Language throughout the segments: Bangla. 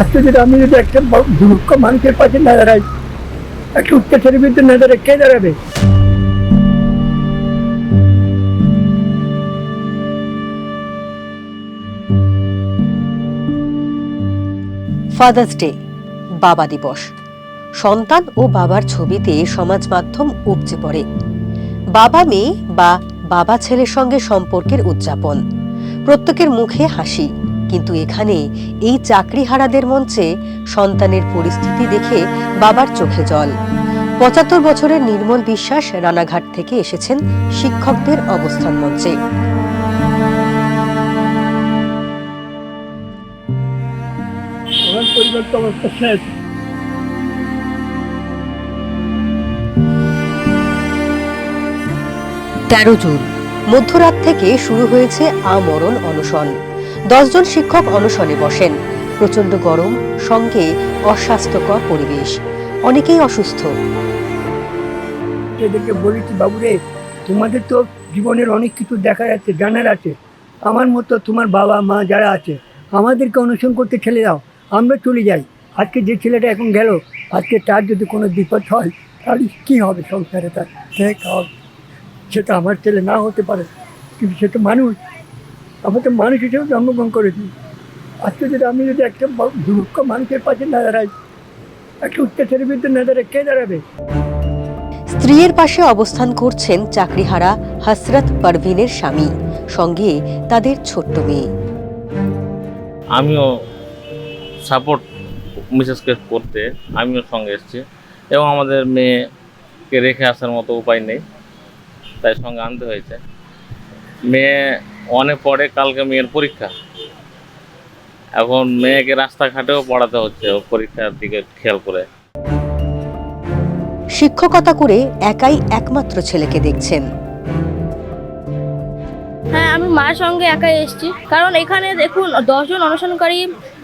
আজকে যদি আমি যদি একটা দুঃখ মানুষের পাশে না দাঁড়াই, একটা অত্যাচারের বিরুদ্ধে না দাঁড়ায় কে দাঁড়াবে? ফাদার্স ডে বাবা দিবস। সন্তান ও বাবার ছবিতে সমাজ মাধ্যম উপচে পড়ে। বাবা মেয়ে বা বাবা ছেলের সঙ্গে সম্পর্কের উদযাপন। প্রত্যেকের মুখে হাসি। কিন্তু এখানে এই চাকরিহারাদের মঞ্চে সন্তানের পরিস্থিতি দেখে বাবার চোখে জল। পঁচাত্তর বছরের নির্মল বিশ্বাস রানাঘাট থেকে এসেছেন শিক্ষকদের অবস্থান মঞ্চে। তেরো জুন, মধ্যরাত থেকে শুরু হয়েছে আমরণ অনশন। দশজন শিক্ষক অনশনে বসেন। প্রচণ্ড গরম, সঙ্গে অস্বাস্থ্যকর পরিবেশ। অনেকেই অসুস্থ। এদেরকে বলেছি বাবুরে, তোমাদের তো জীবনের অনেক কিছু দেখার আছে জানার আছে। আমার মতো তোমার বাবা, মা যারা আছে, আমাদেরকে অনুসরণ করতে ঠেলে দাও। আমরা চলে যাই। আজকে যে ছেলেটা এখন গেল, আজকে তার যদি কোনো বিপদ হয়, তাহলে কী হবে সংসারে তার? কে সেটা আমার ছেলে না হতে পারে, কিন্তু সে তো মানুষ। আমরা তো মানুষ হিসেবে জন্মগ্রহণ করেছি। আজকে যদি আমি যদি একটা দুঃখ মানুষের পাশে না দাঁড়াই একটা অত্যাচারের বিরুদ্ধে না দাঁড়ায় কে দাঁড়াবে? স্ত্রীর পাশে অবস্থান করছেন চাকরিহারা হসরত পারভিনের স্বামী সঙ্গে তাদের ছোট্ট মেয়ে। আমিও সাপোর্ট মিসেসকে করতে আমিও সঙ্গে এসেছি। এবং আমাদের মেয়েকে রেখে আসার মতো উপায় নেই তাই সঙ্গে আনতে হয়েছে। মেয়ে অনেক পরে কালকে মেয়ের পরীক্ষা। এখন মেয়েকে রাস্তাঘাটেও পড়াতে হচ্ছে পরীক্ষার দিকে খেয়াল করে। শিক্ষকতা করে একাই একমাত্র ছেলেকে দেখছেন। হ্যাঁ আমি মার সঙ্গে একাই এসেছি। কারণ এখানে দেখুন দশজন অনশনকারী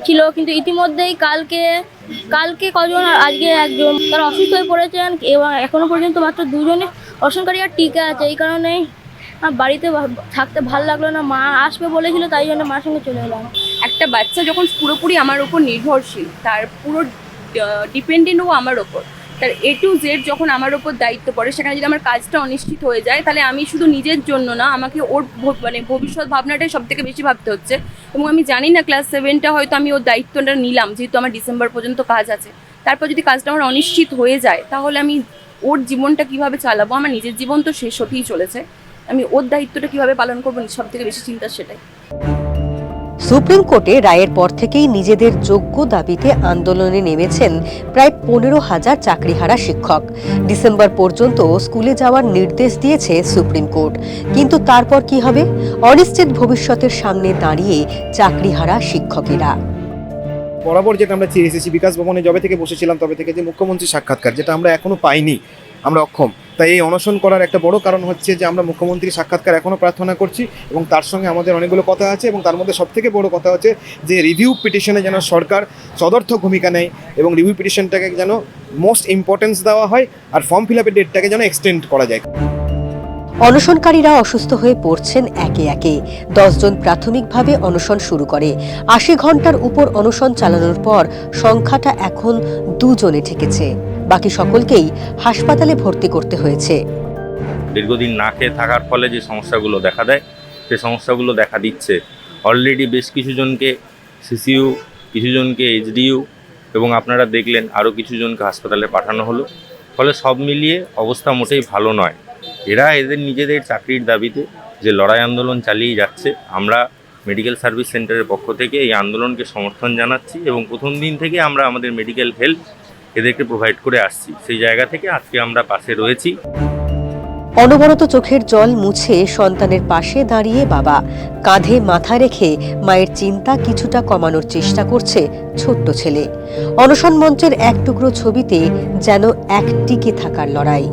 ছিল কিন্তু ইতিমধ্যেই কালকে কালকে কজন আজকে একজন। তারা অসুস্থ হয়ে পড়েছেন এবং এখনও পর্যন্ত মাত্র দুজনে অনশনকারী আর টিকা আছে। এই কারণেই বাড়িতে থাকতে ভালো লাগল না, মা আসবে বলেছিল, তাই জন্য মার সঙ্গে চলে এলাম। একটা বাচ্চা যখন পুরোপুরি আমার ওপর নির্ভরশীল, তার পুরো ডিপেন্ডেন্ট ডিপেন্ডেন্টও আমার ওপর তার এ টু জেড যখন আমার ওপর দায়িত্ব পড়ে, সেখানে যদি আমার কাজটা অনিশ্চিত হয়ে যায়, তাহলে আমি শুধু নিজের জন্য না, আমাকে ওর মানে ভবিষ্যৎ ভাবনাটাই সব থেকে বেশি ভাবতে হচ্ছে। এবং আমি জানি না ক্লাস সেভেনটা হয়তো আমি ওর দায়িত্বটা নিলাম, যেহেতু আমার ডিসেম্বর পর্যন্ত কাজ আছে। তারপর যদি কাজটা আমার অনিশ্চিত হয়ে যায়, তাহলে আমি ওর জীবনটা কীভাবে চালাবো? আমার নিজের জীবন তো শেষ হতেই চলেছে। আমি ওর দায়িত্বটা কীভাবে পালন করব সব থেকে বেশি চিন্তা সেটাই। সুপ্রিম কোর্টে রায়ের পর থেকেই নিজেদের যোগ্য দাবিতে আন্দোলনে নেমেছেন প্রায় পনেরো হাজার চাকরিহারা শিক্ষক। ডিসেম্বর পর্যন্ত স্কুলে যাওয়ার নির্দেশ দিয়েছে সুপ্রিম কোর্ট। কিন্তু তারপর কি হবে? অনিশ্চিত ভবিষ্যতের সামনে দাঁড়িয়ে চাকরিহারা শিক্ষকেরা। বরাবর যেটা আমরা চেয়ে এসেছি বিকাশ ভবনে যবে থেকে বসেছিলাম তবে থেকে যে মুখ্যমন্ত্রী সাক্ষাৎকার যেটা আমরা এখনও পাইনি আমরা অক্ষম। তাই এই অনশন করার একটা বড় কারণ হচ্ছে যে আমরা মুখ্যমন্ত্রী সাক্ষাৎকার এখনও প্রার্থনা করছি এবং তার সঙ্গে আমাদের অনেকগুলো কথা আছে এবং তার মধ্যে সবথেকে বড় কথা হচ্ছে যে রিভিউ পিটিশনে যেন সরকার সদর্থক ভূমিকা নেয় এবং রিভিউ পিটিশনটাকে যেন মোস্ট ইম্পর্টেন্স দেওয়া হয় আর ফর্ম ফিল আপের ডেটটাকে যেন এক্সটেন্ড করা যায়। অনশনকারীরা অসুস্থ হয়ে পড়ছেন একে একে। দশজন প্রাথমিকভাবে অনশন শুরু করে। আশি ঘণ্টার উপর অনশন চালানোর পর সংখ্যাটা এখন দুজনে ঠেকেছে। বাকি সকলকেই হাসপাতালে ভর্তি করতে হয়েছে। দীর্ঘদিন না খেয়ে থাকার ফলে যে সমস্যাগুলো দেখা দেয়, সে সমস্যাগুলো দেখা দিচ্ছে। অলরেডি বেশ কিছুজনকে সিসিইউ কিছুজনকে এইচডিইউ এবং আপনারা দেখলেন আরও কিছুজনকে হাসপাতালে পাঠানো হলো। ফলে সব মিলিয়ে অবস্থা মোটেই ভালো নয়। এরা এদের নিজেদের চাকরির দাবিতে যে লড়াই আন্দোলন চালিয়ে যাচ্ছে, আমরা মেডিকেল সার্ভিস সেন্টারের পক্ষ থেকে এই আন্দোলনকে সমর্থন জানাচ্ছি এবং প্রথম দিন থেকে আমরা আমাদের মেডিকেল হেল্প এদেরকে প্রোভাইড করে আসছি। সেই জায়গা থেকে আজকে আমরা পাশে রয়েছি। অনবরত চোখের জল মুছে সন্তানের পাশে দাঁড়িয়ে বাবা কাঁধে মাথা রেখে মায়ের চিন্তা কিছুটা কমানোর চেষ্টা করছে ছোট্ট ছেলে। অনশন মঞ্চের এক টুকরো ছবিতে যেন এক টিকে থাকার লড়াই।